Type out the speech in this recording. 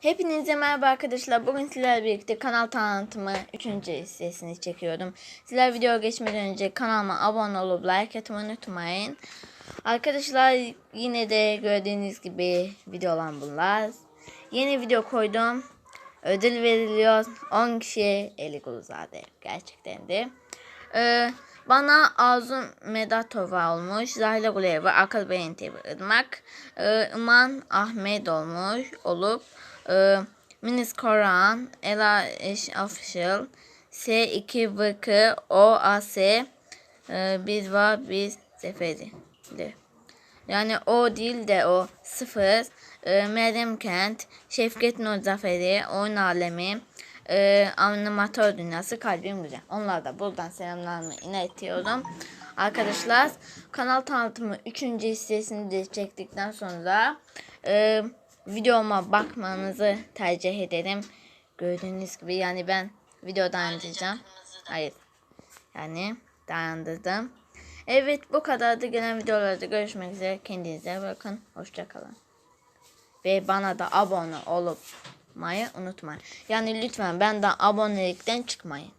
Hepinize merhaba arkadaşlar. Bugün sizlerle birlikte kanal tanıtımı 3. sesini çekiyorum. Sizler video geçmeden önce kanalıma abone olup like atmayı unutmayın. Arkadaşlar yine de gördüğünüz gibi videolar bunlar. Yeni video koydum. Ödül veriliyor. 10 kişiye eli Gulzade. Gerçekten de. Ee, bana Azum Medatova olmuş. Zahile Guleva, Akıl Beyin Irmak, e, İman Ahmet olmuş olup e, Minis Koran, Ela Eş Official, S2 VK, OAS, e, biz var biz seferi. Yani o değil de o sıfır. E, Meryem Kent, Şevket Nur Zaferi, Oyun Alemi, e, Animatör Dünyası, Kalbim Güzel. Onlar da buradan selamlarımı iletiyorum. Arkadaşlar kanal tanıtımı 3. hissesini de çektikten sonra e, videoma bakmanızı tercih ederim. Gördüğünüz gibi yani ben video dayandıracağım. Hayır. Yani dayandırdım. Evet bu kadardı. Gelen videolarda görüşmek üzere. Kendinize bakın. Hoşçakalın. Ve bana da abone olup unutmayın. Yani lütfen benden abonelikten çıkmayın.